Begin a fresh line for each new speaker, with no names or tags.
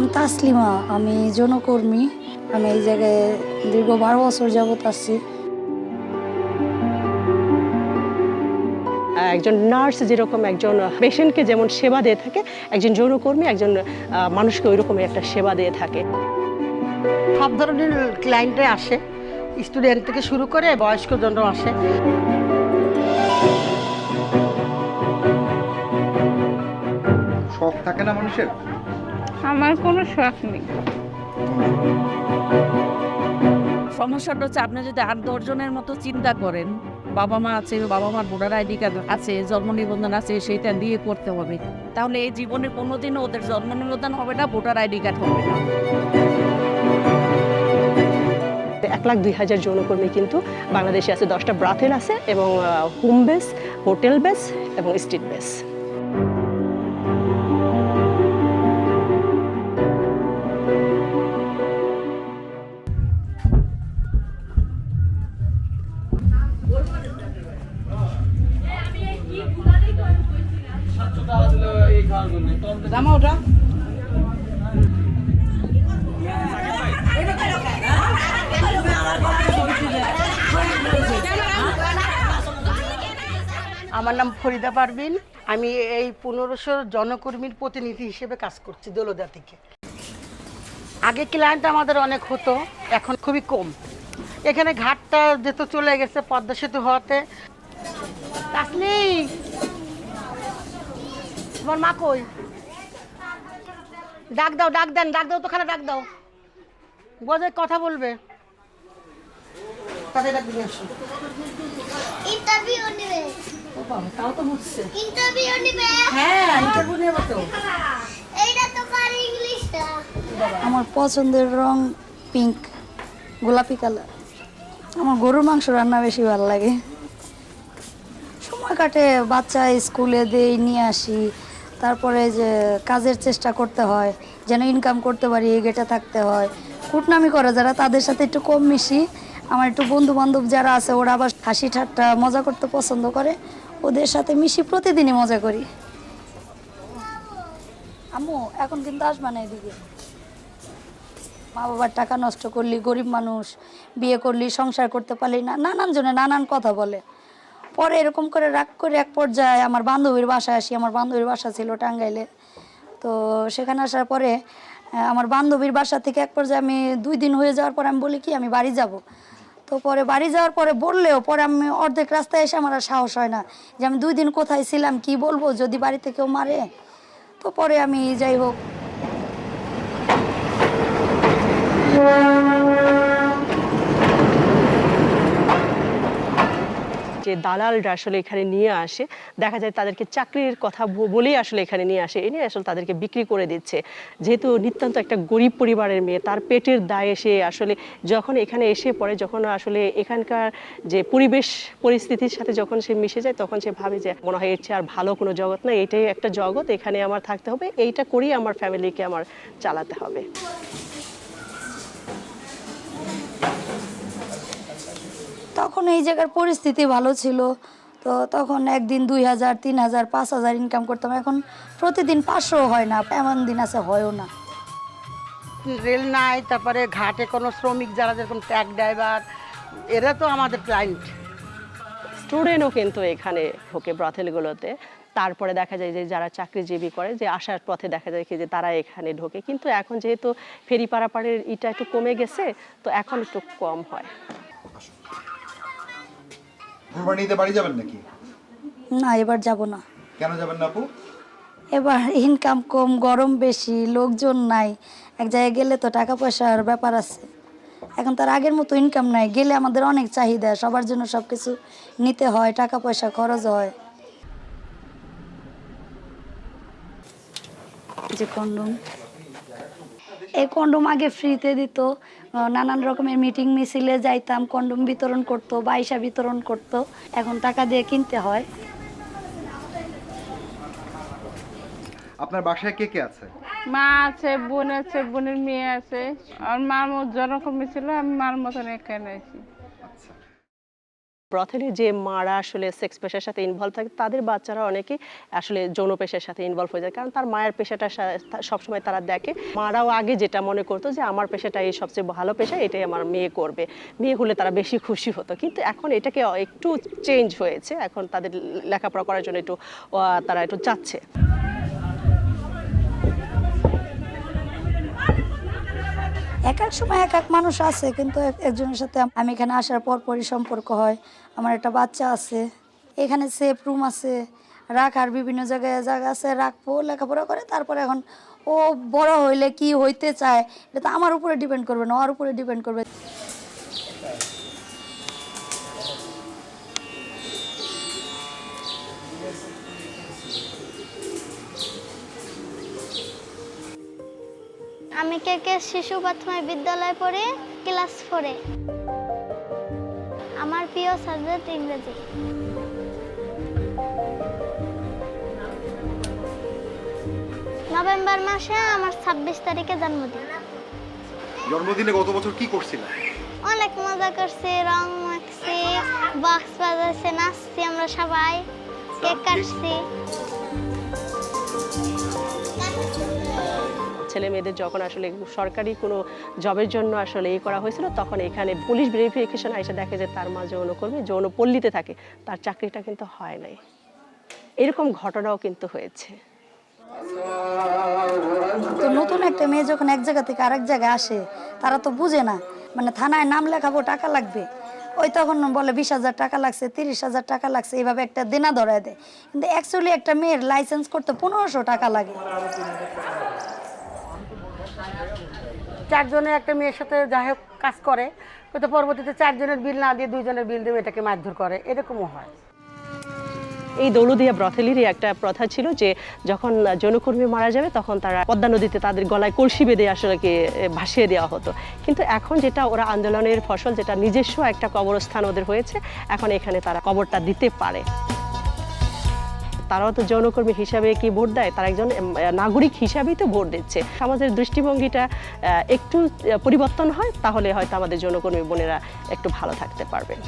নাম তাসলিমা আমি যৌনকর্মী আমি এই জায়গায় দীর্ঘ বারো বছর যাবত আসছি
একজন নার্স যেরকম একজন পেশেন্টকে যেমন সেবা দিয়ে থাকে একজন যৌনকর্মী একজন মানুষকে ওই রকমের একটা সেবা দিয়ে থাকে।
সব ধরনের ক্লায়েন্টে আসে স্টুডেন্ট থেকে শুরু করে বয়স্ক জন আসে।
শখ থাকে না মানুষের?
আমার কোনো শখ নেই।
সমস্যাটা হচ্ছে আপনি যদি আট দশজনের মতো চিন্তা করেন বাবা মা আছে বাবা মার ভোটার আইডি কার্ড আছে জন্ম নিবন্ধন আছে সেইটা দিয়ে করতে হবে। তাহলে এই জীবনে কোনোদিনও ওদের জন্ম নিবন্ধন হবে না ভোটার আইডি কার্ড হবে না।
এক লাখ দুই হাজার যৌনকর্মী কিন্তু বাংলাদেশে আছে দশটা ব্রাথেল আছে এবং হোম বেস হোটেল বেস এবং স্ট্রিট বেস।
আমার নাম ফরিদা পারভিন। আমি এই পনেরোশো জনকর্মীর প্রতিনিধি হিসেবে কাজ করছি দোলদা থেকে। আগে ক্লায়েন্ট আমাদের অনেক হতো, এখন খুবই কম। এখানে ঘাটটা যেহেতু চলে গেছে পদ্মা সেতু হওয়াতে। আসলি তোমার মা কই? ডাক দাও ডাক দেন ডাক দাও তো খানা ডাক দাও। বোঝে কথা বলবে। তাদের ডাক দিয়ে আসো
ইন্টারভিউ নেবে।
ও বাবা, তাও তো বুঝছে
ইন্টারভিউ নেবে।
হ্যাঁ ইন্টারভিউ নেব তো।
এইটা তো পারে ইংলিশটা
আমার পছন্দের রং পিঙ্ক গোলাপি কালার আমার গরুর মাংস রান্না বেশি ভালো লাগে। সময় কাটে বাচ্চা স্কুলে দেই নিয়ে আসি। তারপরে যে কাজের চেষ্টা করতে হয়, যেন ইনকাম করতে পারি গেটে থাকতে হয়। কুটনামি করে যারা, তাদের সাথে একটু কম মিশি। আমার একটু বন্ধু বান্ধব যারা আছে, ওরা আবার হাসি ঠাট্টা মজা করতে পছন্দ করে। ওদের সাথে মিশি, প্রতিদিনই মজা করি। আম্মু, এখন কিন্তু আসবা না এদিকে? মা বাবার টাকা নষ্ট করলি, গরিব মানুষ, বিয়ে করলি, সংসার করতে পারলি না, নানান জনে নানান কথা বলে। পরে এরকম করে রাগ করে এক পর্যায়ে আমার বান্ধবীর বাসায় আসি, আমার বান্ধবীর বাসা ছিল টাঙ্গাইলে তো সেখানে আসার পরে আমার বান্ধবীর বাসা থেকে এক পর্যায়ে আমি দুই দিন হয়ে যাওয়ার পরে আমি বলি কি, আমি বাড়ি যাব। তো পরে বাড়ি যাওয়ার পরে বললেও, পরে আমি অর্ধেক রাস্তায় এসে আমার আর সাহস হয় না যে আমি দুই দিন কোথায় ছিলাম, কি বলব, যদি বাড়িতে কেউ মারে। তো পরে আমি যাই হোক।
যে দালালরা আসলে এখানে নিয়ে আসে, দেখা যায় তাদেরকে চাকরির কথা বলেই আসলে এখানে নিয়ে আসে এনে আসলে তাদেরকে বিক্রি করে দিচ্ছে। যেহেতু নিতান্ত একটা গরিব পরিবারের মেয়ে, তার পেটের দায়ে সে আসলে যখন এখানে এসে পড়ে, যখন আসলে এখানকার যে পরিবেশ পরিস্থিতির সাথে যখন সে মিশে যায়, তখন সে ভাবে যে মনে হয় এর আর ভালো কোনো জগৎ না এটাই একটা জগৎ, এখানে আমার থাকতে হবে, এইটা করেই আমার ফ্যামিলিকে আমার চালাতে হবে।
তখন এই জায়গার পরিস্থিতি ভালো ছিল। তো তখন একদিন দুই হাজার তিন হাজার পাঁচ হাজার ইনকাম করতাম। এখন প্রতিদিন পাঁচশো হয় না এমন দিন আছে হয়ও না।
রেল নাই তারপরে ঘাটে কোনো শ্রমিক যারা যেরকম ট্যাগ ড্রাইভার এরা তো আমাদের ক্লায়েন্ট
স্টুডেন্টও কিন্তু এখানে ঢোকে ব্রথেলগুলোতে তারপরে দেখা যায় যে যারা চাকরিজীবী করে যে আসার পথে দেখা যায় কি যে তারা এখানে ঢোকে। কিন্তু এখন যেহেতু ফেরি পারাপারের ইটা একটু কমে গেছে তো এখন একটু কম হয়।
কুরবানিতে বাড়ি যাবেন নাকি?
না এবার যাব না।
কেন যাবেন না আপু?
এবার ইনকাম কম গরম বেশি লোকজন নাই। এক জায়গায় গেলে তো টাকা পয়সার ব্যাপার আছে। এখন তার আগের মতো ইনকাম নাই। গেলে আমাদের অনেক চাহিদা সবার জন্য সব কিছু নিতে হয় টাকা পয়সা খরচ হয়। যে কন্ডম এই কন্ডম আগে ফ্রিতে দিত। নানান রকমের মিটিং মিছিলে যাইতাম কন্ডম বিতরণ করতো বাইসা বিতরণ করতো। এখন টাকা দিয়ে কিনতে হয়।
আপনার বাসায় কে কে আছে?
মা আছে বোন আছে বোনের মেয়ে আছে। আর মার মতো যেরকম ছিল আমি মার মতন এখানে আছি
ব্রথেলে যে মারা আসলে সেক্স পেশার সাথে ইনভলভ থাকে, তাদের বাচ্চারা অনেকেই আসলে যৌন পেশার সাথে ইনভলভ হয়ে যায়। কারণ তার মায়ের পেশাটা সবসময় তারা দেখে। মারাও আগে যেটা মনে করতো যে, আমার পেশাটা এই সবচেয়ে ভালো পেশা, এটাই আমার মেয়ে করবে। মেয়ে হলে তারা বেশি খুশি হতো। কিন্তু এখন এটাকে একটু চেঞ্জ হয়েছে। এখন তাদের লেখাপড়া করার জন্য একটু তারা একটু চাচ্ছে।
এক এক সময় এক এক মানুষ আছে, কিন্তু এক- একজনের সাথে আমি এখানে আসার পর পরই সম্পর্ক হয়। আমার একটা বাচ্চা আছে, এখানে সেফ রুম আছে রাখ আর বিভিন্ন জায়গায় জায়গা আছে, রাখব, লেখাপড়া করে, তারপর এখন ও বড় হইলে কি হইতে চায়, এটা তো আমার উপরে ডিপেন্ড করবে না, ওর উপরে ডিপেন্ড করবে।
আমি কে কে শিশু প্রাথমিক বিদ্যালয়ে পড়ি? ক্লাস ফোরে আমার প্রিয় সাবজেক্ট ইংরেজি। নভেম্বর মাসে আমার ছাব্বিশ তারিখে জন্মদিন।
জন্মদিনে গত বছর কি করছিলেন
অনেক মজা করছি রং মাখছি বক্স বাজাইছে নাচছি আমরা সবাই কেক কাটছি।
ছেলে মেয়েদের যখন আসলে সরকারি কোনো জবের জন্য আসলে এই করা হয়েছিল, তখন এখানে পুলিশ ভেরিফিকেশন এসে দেখে যে তার মা যৌনকর্মী, যৌনপল্লীতে থাকে, তার চাকরিটা কিন্তু হয় নাই। এরকম ঘটনাও কিন্তু হয়েছে।
তো নতুন একটা মেয়ে যখন এক জায়গা থেকে আরেক জায়গায় আসে, তারা তো বুঝে না। মানে থানায় নাম লেখাবো টাকা লাগবে। ওই তখন বলে বিশ হাজার টাকা লাগছে, তিরিশ হাজার টাকা লাগছে এইভাবে একটা দেনা ধরায় দেয়। কিন্তু অ্যাকচুয়ালি একটা মেয়ের লাইসেন্স করতে পনেরোশো টাকা লাগে।
চারজনে একটা মেয়ের সাথে যাই হোক কাজ করে কিন্তু পরবর্তীতে চারজনের বিল না দিয়ে দুইজনের বিল দিয়ে এটাকে মারধর করে, এরকমও হয়।
এই দৌলদিয়া ব্রথেলিরই একটা প্রথা ছিল যে যখন যৌনকর্মী মারা যাবে তখন তারা পদ্মা নদীতে তাদের গলায় কলসি বেঁধে আসলে ভাসিয়ে দেওয়া হতো। কিন্তু এখন যেটা ওরা আন্দোলনের ফসল, যেটা নিজস্ব একটা কবরস্থান ওদের হয়েছে, এখন এখানে তারা কবরটা দিতে পারে। তারাও তো যৌনকর্মী হিসাবে কি ভোট দেয়? তারা একজন নাগরিক হিসাবেই তো ভোট দিচ্ছে। সমাজের দৃষ্টিভঙ্গিটা একটু পরিবর্তন হয়, তাহলে হয়তো আমাদের যৌনকর্মী বোনেরা একটু ভালো থাকতে পারবেন